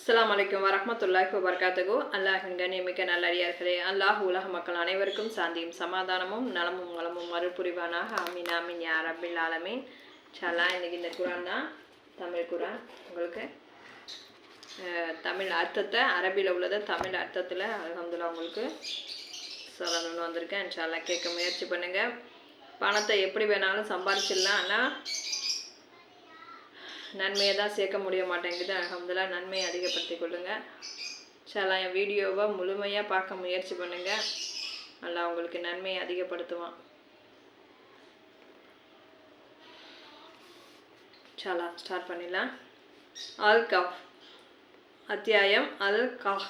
அஸ்லாம் அலைக்கும் வரமத்துல்லாஹ் வபரகாத்துகு அல்லாஹின் கண்ணியமிக்க நல்லடியார்களே அல்லாஹ் உலக மக்கள் அனைவருக்கும் சாந்தியும் சமாதானமும் நலமும் வளமும் மறுபுரிவானாக. அமீன் அமீன் யார் யா ஆலமீன். சலா இன்னைக்கு இந்த குரான் தான். தமிழ் குரான். உங்களுக்கு தமிழ் அர்த்தத்தை அரபியில் உள்ளதை தமிழ் அர்த்தத்தில் அல்ஹம்துலில்லாஹ் உங்களுக்கு சொல்லணும்னு வந்திருக்கேன். இன்ஷால்லா கேட்க முயற்சி பண்ணுங்கள் பணத்தை எப்படி வேணாலும் சம்பாதிச்சிடலாம் ஆனால் நன்மையை தான் சேர்க்க முடிய மாட்டேங்குது. அலமதுல்லா நன்மையை அதிகப்படுத்திக் கொள்ளுங்க. சில என் வீடியோவை முழுமையாக பார்க்க முயற்சி பண்ணுங்க. நல்லா உங்களுக்கு நன்மையை அதிகப்படுத்துவான். சலா ஸ்டார்ட் பண்ணிடலாம். அல் கஃப் அத்தியாயம் அல் கஃப்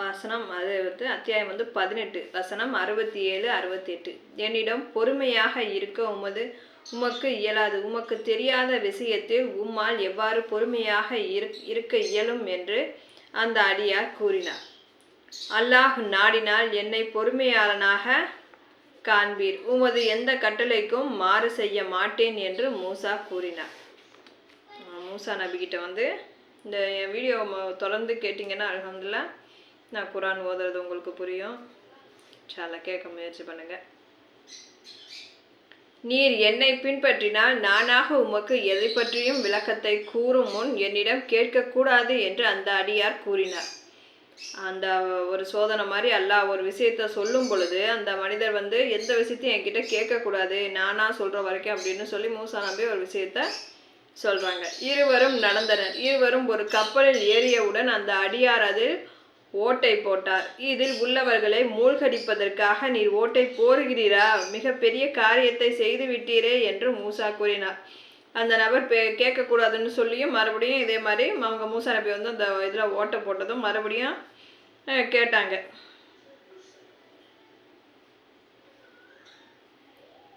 வசனம் அது வந்து அத்தியாயம் வந்து பதினெட்டு. வசனம் அறுபத்தி ஏழு அறுபத்தி எட்டு. என்னிடம் பொறுமையாக இருக்க உமது உமக்கு இயலாது. உமக்கு தெரியாத விஷயத்தில் உம்மால் எவ்வாறு பொறுமையாக இருக்- இருக்க இயலும் என்று அந்த அடியார் கூறினார். அல்லாஹ் நாடினால் என்னை பொறுமையாளனாக காண்பீர். உமது எந்த கட்டளைக்கும் மாறு செய்ய மாட்டேன் என்று மூசா கூறினார். மூசா நபிக்கிட்ட வந்து இந்த என் வீடியோ தொடர்ந்து கேட்டிங்கன்னா அலமதுல்லா நான் குரான் ஓதுறது உங்களுக்கு புரியும். சால கேட்க முயற்சி பண்ணுங்கள் நீர் என்னை பின்பற்றினால் நானாக உமக்கு எதை பற்றியும் விளக்கத்தை கூறும் முன் என்னிடம் கேட்கக்கூடாது என்று அந்த அடியார் கூறினார். அந்த ஒரு சோதனை மாதிரி அல்லாஹ் ஒரு விஷயத்த சொல்லும் பொழுது அந்த மனிதர் வந்து எந்த விஷயத்தையும் என்கிட்ட கேட்கக்கூடாது நானாக சொல்கிற வரைக்கும் அப்படின்னு சொல்லி மூசா நம்பி ஒரு விஷயத்த சொல்கிறாங்க இருவரும் நடந்தனர். இருவரும் ஒரு கப்பலில் ஏறியவுடன் அந்த அடியார் அதில் ஓட்டை போட்டார். இதில் உள்ளவர்களை மூழ்கடிப்பதற்காக நீர் ஓட்டை போருகிறீரா மிகப்பெரிய காரியத்தை செய்து விட்டீரே என்று மூசா கூறினார். அந்த நபர் பே கேட்கக்கூடாதுன்னு சொல்லியும் மறுபடியும் இதே மாதிரி அவங்க மூசா நபி வந்து அந்த இதில் ஓட்டை போட்டதும் மறுபடியும் கேட்டாங்க.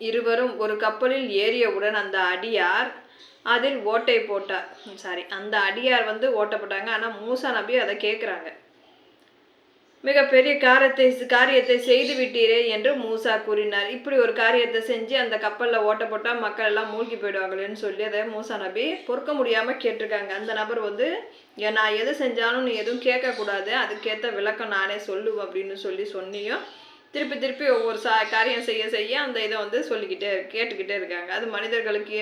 இருவரும் ஒரு கப்பலில் ஏறியவுடன் அந்த அடியார் அதில் ஓட்டை போட்டார். சாரி அந்த அடியார் வந்து ஓட்டை போட்டாங்க. ஆனால் மூசா நபி அதை கேட்குறாங்க. மிகப்பெரிய காரியத்தை காரியத்தை செய்து விட்டீரே என்று மூசா கூறினார். இப்படி ஒரு காரியத்தை செஞ்சு அந்த கப்பலில் ஓட்ட போட்டால் மக்கள் எல்லாம் மூழ்கி போயிடுவாங்களேன்னு சொல்லி அதை மூசா நபி பொறுக்க முடியாமல் கேட்டிருக்காங்க. அந்த நபர் வந்து நான் எது செஞ்சாலும் நீ எதுவும் கேட்கக்கூடாது. அதுக்கேற்ற விளக்கம் நானே சொல்லுவேன் அப்படின்னு சொல்லி சொன்னியும் திருப்பி திருப்பி ஒவ்வொரு சா காரியம் செய்ய செய்ய அந்த இதை வந்து சொல்லிக்கிட்டே கேட்டுக்கிட்டே இருக்காங்க. அது மனிதர்களுக்கு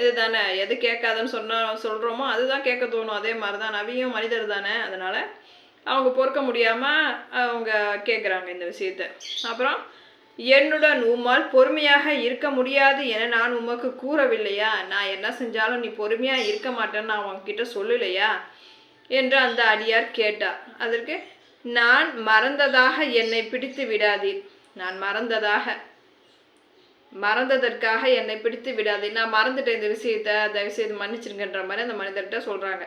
இது தானே? எது கேட்காதுன்னு சொன்ன சொல்கிறோமோ அதுதான் கேட்க தோணும். அதே மாதிரி தான் நபியும் மனிதர் தானே? அதனால் அவங்க பொறுக்க முடியாமல் அவங்க கேட்குறாங்க இந்த விஷயத்த. அப்புறம் என்னுடன் உம்மால் பொறுமையாக இருக்க முடியாது என நான் உமக்கு கூறவில்லையா? நான் என்ன செஞ்சாலும் நீ பொறுமையாக இருக்க மாட்டேன்னு நான் உன்கிட்ட சொல்லலையா? என்று அந்த அடியார் கேட்டார். அதற்கு நான் மறந்ததாக என்னை பிடித்து விடாதீர். நான் மறந்ததாக மறந்ததற்காக என்னை பிடித்து விடாதீர். நான் மறந்துட்டேன் இந்த விஷயத்த. அந்த விஷயத்தை மன்னிச்சிருங்கன்ற மாதிரி அந்த மனிதர்கிட்ட சொல்கிறாங்க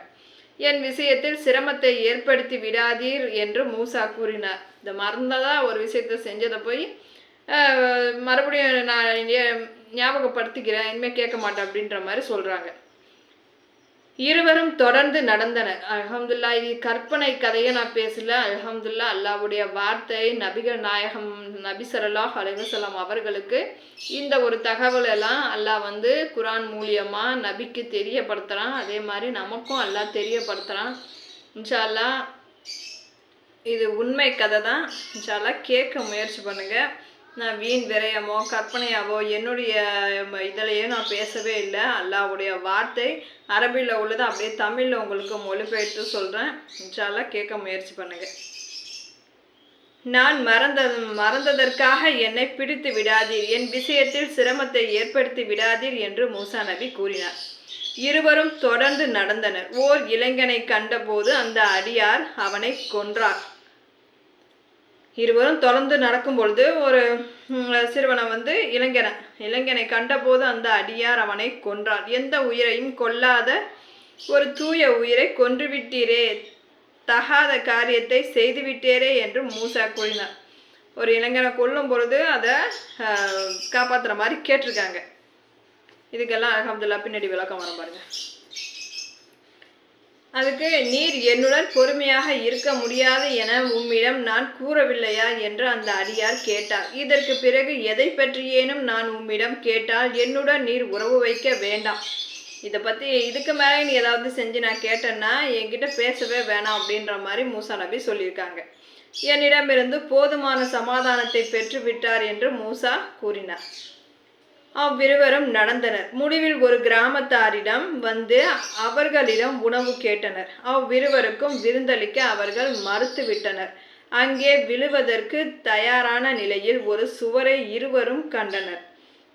என் விஷயத்தில் சிரமத்தை ஏற்படுத்தி விடாதீர் என்று மூசா கூறினார். இந்த மறந்ததாக ஒரு விஷயத்த செஞ்சதை போய் மறுபடியும் நான் ஞாபகப்படுத்திக்கிறேன் இனிமேல் கேட்க மாட்டேன் அப்படின்ற மாதிரி சொல்கிறாங்க இருவரும் தொடர்ந்து நடந்தனர் அலமதுல்லா இது கற்பனை கதையை நான் பேசல. அல்ஹம்துல்லா அல்லாஹ்வுடைய வார்த்தை நபிகள் நாயகம் நபி ஸல்லல்லாஹு அலைஹி அவர்களுக்கு இந்த ஒரு தகவல் எல்லாம் அல்லாஹ் வந்து குரான் மூலியமாக நபிக்கு தெரியப்படுத்துகிறான் அதே மாதிரி நமக்கும் அல்லாஹ் தெரியப்படுத்துகிறான் இன்ஷா அல்லாஹ் இது உண்மை கதை தான். இன்ஷால்லா கேட்க முயற்சி பண்ணுங்கள் நான் வீண் விரயமோ கற்பனையாவோ என்னுடைய இதிலையே நான் பேசவே இல்லை. அல்லாவுடைய வார்த்தை அரபியில் உள்ளதை. அப்படியே தமிழில் உங்களுக்கு மொழிபெயர்த்து சொல்கிறேன் இன்ஷால்லாம் கேட்க முயற்சி பண்ணுங்க. நான் மறந்த மறந்ததற்காக என்னை பிடித்து விடாதீர். என் விஷயத்தில் சிரமத்தை ஏற்படுத்தி விடாதீர் என்று மூசா நபி கூறினார். இருவரும் தொடர்ந்து நடந்தனர். ஓர் இளைஞனை கண்டபோது அந்த அடியார் அவனை கொன்றார். இருவரும் தொடர்ந்து நடக்கும் பொழுது ஒரு சிறுவனை வந்து இளைஞனை இளைஞனை கண்டபோது அந்த அடியார் அவனை கொன்றார். எந்த உயிரையும் கொல்லாத ஒரு தூய உயிரை கொன்றுவிட்டீரே தகாத காரியத்தை செய்துவிட்டீரே என்று மூசா கூறினார். ஒரு இளைஞனை கொல்லும் பொழுது அதை காப்பாற்றுற மாதிரி கேட்டிருக்காங்க. இதுக்கெல்லாம் அலமதுல்லா பின்னாடி விளக்கம் வரும் பாருங்கள் அதுக்கு நீர் என்னுடன் பொறுமையாக இருக்க முடியாது என உம்மிடம் நான் கூறவில்லையா என்று அந்த அடியார் கேட்டார். இதற்கு பிறகு எதை பற்றியேனும் நான் உம்மிடம் கேட்டால் என்னுடன் நீர் உறவு வைக்க வேண்டாம். இதை பற்றி இதுக்கு மேலே நீ ஏதாவது செஞ்சு நான் கேட்டேன்னா என்கிட்ட பேசவே வேணாம் அப்படின்ற மாதிரி மூசா நபி சொல்லியிருக்காங்க. என்னிடமிருந்து போதுமான சமாதானத்தை பெற்று விட்டார் என்று மூசா கூறினார். அவ்விருவரும் நடந்தனர். முடிவில் ஒரு கிராமத்தாரிடம் வந்து அவர்களிடம் உணவு கேட்டனர். அவ்விருவருக்கும் விருந்தளிக்க அவர்கள் மறுத்துவிட்டனர். அங்கே விழுவதற்கு தயாரான நிலையில் ஒரு சுவரை இருவரும் கண்டனர்.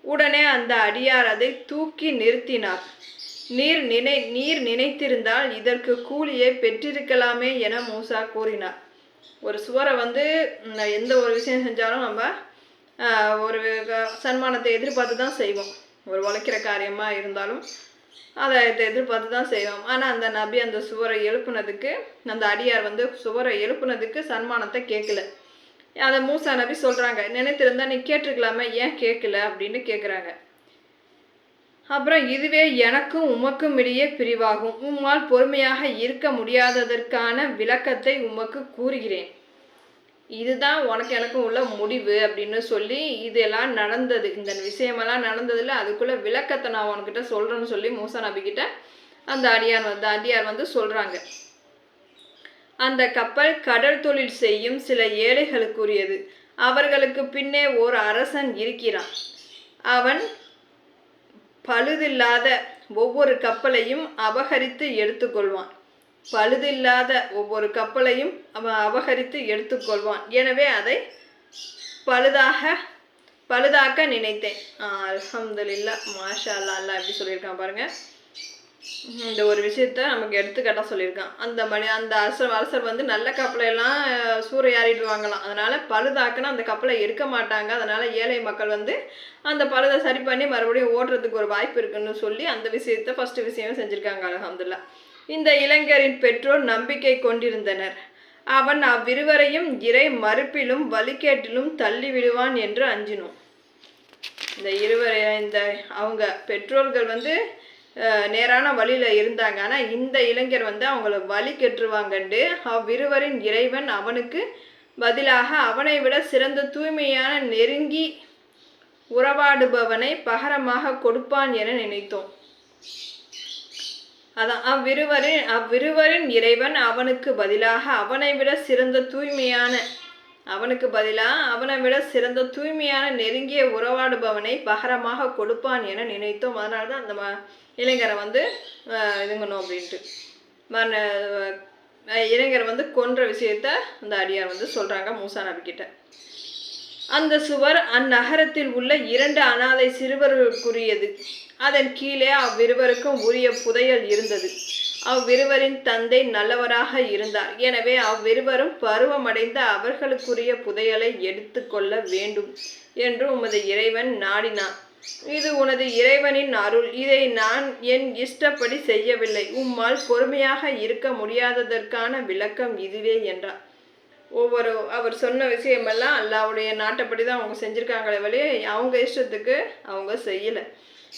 உடனே அந்த அடியார் அதை தூக்கி நிறுத்தினார். நீர் நினை நீர் நினைத்திருந்தால் இதற்கு கூலியை பெற்றிருக்கலாமே என மூசா கூறினார். ஒரு சுவரை வந்து எந்த ஒரு விஷயம் செஞ்சாலும் நம்ம ஒரு க- சன்மானத்தை எதிர்பார்த்து தான் செய்வோம். ஒரு உழைக்கிற காரியமாக இருந்தாலும் அதை எதிர்பார்த்து தான் செய்வோம். ஆனால் அந்த நபி அந்த சுவரை எழுப்புனதுக்கு அந்த அடியார் வந்து சுவரை எழுப்புனதுக்கு சன்மானத்தை கேட்கல. அதை மூசா நபி சொல்கிறாங்க நினைத்திருந்தா நீ கேட்டிருக்கலாமே ஏன் கேட்கல? அப்படின்னு கேட்குறாங்க அப்புறம் இதுவே எனக்கும் உமக்கும் இடையே பிரிவாகும். உம்மால் பொறுமையாக இருக்க முடியாததற்கான விளக்கத்தை உமக்கு கூறுகிறேன். இதுதான் உனக்கு எனக்கும் உள்ள முடிவு அப்படின்னு சொல்லி இதெல்லாம் நடந்தது. இந்த விஷயமெல்லாம் நடந்ததில் அதுக்குள்ள விளக்கத்தை நான் உனக்கிட்ட சொல்கிறேன்னு சொல்லி மூசா நபிக்கிட்ட அந்த அடியார் வந்து அடியார் வந்து சொல்கிறாங்க அந்த கப்பல் கடல் தொழில் செய்யும் சில ஏழைகளுக்குரியது. அவர்களுக்கு பின்னே ஒரு அரசன் இருக்கிறான். அவன் பழுதில்லாத ஒவ்வொரு கப்பலையும் அபகரித்து எடுத்துக்கொள்வான். பழுதில்லாத ஒவ்வொரு கப்பலையும் அவன் அபகரித்து எடுத்துக்கொள்வான். எனவே அதை பழுதாக பழுதாக்க நினைத்தேன். அலமதுல்லா மாஷா அல்லா அல்லா எப்படி சொல்லியிருக்கான் பாருங்கள் இந்த ஒரு விஷயத்த நமக்கு எடுத்துக்காட்டாக சொல்லியிருக்கான். அந்த மணி அந்த அரசர் அரசர் வந்து நல்ல கப்பலையெல்லாம் அஹ், சூறையாடிடுவாங்களாம் அதனால் பழுதாக்குனா அந்த கப்பலை எடுக்க மாட்டாங்க. அதனால் ஏழை மக்கள் வந்து அந்த பழுதை சரி பண்ணி மறுபடியும் ஓட்டுறதுக்கு ஒரு வாய்ப்பு இருக்குன்னு சொல்லி அந்த விஷயத்த ஃபஸ்ட்டு விஷயம் செஞ்சுருக்காங்க அலமதுல்லா இந்த இளைஞரின் பெற்றோர் நம்பிக்கை கொண்டிருந்தனர். அவன் அவ்விருவரையும் இறை மறுப்பிலும் வலிக்கேட்டிலும் தள்ளி விடுவான் என்று அஞ்சினோம். இந்த இருவரையும் இந்த அவங்க பெற்றோர்கள் வந்து நேரான வழியில் இருந்தாங்க. ஆனால் இந்த இளைஞர் வந்து அவங்கள வழி கெட்டுருவாங்கண்டு அவ்விருவரின் இறைவன் அவனுக்கு பதிலாக அவனை விட சிறந்த தூய்மையான நெருங்கி உறவாடுபவனை பகரமாக கொடுப்பான் என நினைத்தோம். அதான் அவ்விருவரின் அவ்விருவரின் இறைவன் அவனுக்கு பதிலாக அவனை விட சிறந்த தூய்மையான அவனுக்கு பதிலாக அவனை விட சிறந்த தூய்மையான நெருங்கிய உறவாடுபவனை பகரமாக கொடுப்பான் என நினைத்தோம். அதனால தான் அந்த ம இளைஞரை வந்து இதுங்கணும் அப்படின்ட்டு. மன ஆஹ், வந்து கொன்ற விஷயத்த அந்த அடியார் வந்து சொல்கிறாங்க மூசா நபிக்கிட்ட அந்த சுவர் அந்நகரத்தில் உள்ள இரண்டு அனாதை சிறுவர்களுக்குரியது. அதன் கீழே அவ்விருவருக்கும் உரிய புதையல் இருந்தது. அவ்விருவரின் தந்தை நல்லவராக இருந்தார். எனவே அவ்விருவரும் பருவமடைந்த அவர்களுக்குரிய புதையலை எடுத்துக்கொள்ள வேண்டும் என்று உமது இறைவன் நாடினான் இது உனது இறைவனின் அருள். இதை நான் என் இஷ்டப்படி செய்யவில்லை. உம்மால் பொறுமையாக இருக்க முடியாததற்கான விளக்கம் இதுவே என்றார். ஒவ்வொரு அவர் சொன்ன விஷயமெல்லாம் அல்லாவுடைய நாட்டைப்படி தான் அவங்க செஞ்சுருக்காங்களே வழியே அவங்க இஷ்டத்துக்கு அவங்க செய்யலை.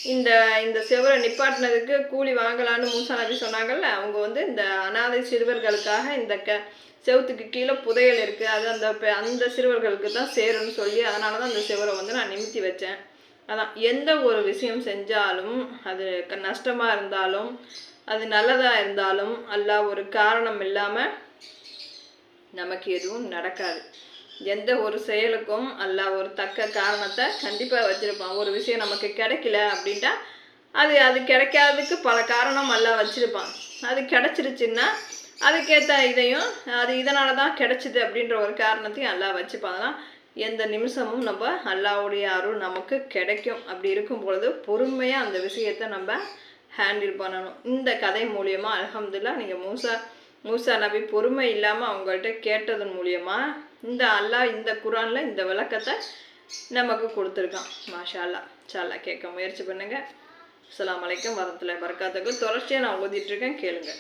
இந்த இந்த செவரை நிப்பாட்டினதுக்கு கூலி வாங்கலான்னு மூசா நபி சொன்னாங்கல்ல அவங்க வந்து இந்த அனாதை சிறுவர்களுக்காக இந்த க செவுத்துக்கு கீழே புதையல் இருக்குது அது அந்த பெ- அந்த சிறுவர்களுக்கு தான் சேரும்னு சொல்லி அதனால தான் அந்த செவரை வந்து நான் நிமித்தி வச்சேன். அதான் எந்த ஒரு விஷயம் செஞ்சாலும் அது க- இருந்தாலும் அது நல்லதாக இருந்தாலும் அல்ல ஒரு காரணம் இல்லாமல் நமக்கு எதுவும் நடக்காது. எந்த ஒரு செயலுக்கும் அல்ல ஒரு தக்க காரணத்தை கண்டிப்பாக வச்சுருப்பான். ஒரு விஷயம் நமக்கு கிடைக்கல அப்படின்ட்டா அது அது கிடைக்காததுக்கு பல காரணம் அல்ல வச்சுருப்பான். அது கிடச்சிருச்சுன்னா அதுக்கேற்ற இதையும் அது இதனால தான் கிடைச்சிது அப்படின்ற ஒரு காரணத்தையும் அல்லாஹ் வச்சுப்பான். எந்த நிமிஷமும் நம்ம அல்லாவுடைய அருள் நமக்கு கிடைக்கும். அப்படி இருக்கும் பொழுது பொறுமையாக அந்த விஷயத்தை நம்ம ஹேண்டில் பண்ணணும். இந்த கதை மூலியமாக அல்ஹம்துலில்லா நீங்கள் மூசா மூசா நபி பொறுமை இல்லாமல் அவங்கள்ட்ட கேட்டதன் மூலியமாக இந்த அல்லாஹ் இந்த குரானில் இந்த விளக்கத்தை நமக்கு கொடுத்துருக்கான். மாஷா அல்லா சால்லா கேட்க முயற்சி பண்ணுங்கள் அஸ்ஸலாமு அலைக்கும் வரத்துல தொடர்ச்சியாக நான் ஓதிட்டுருக்கேன் கேளுங்கள்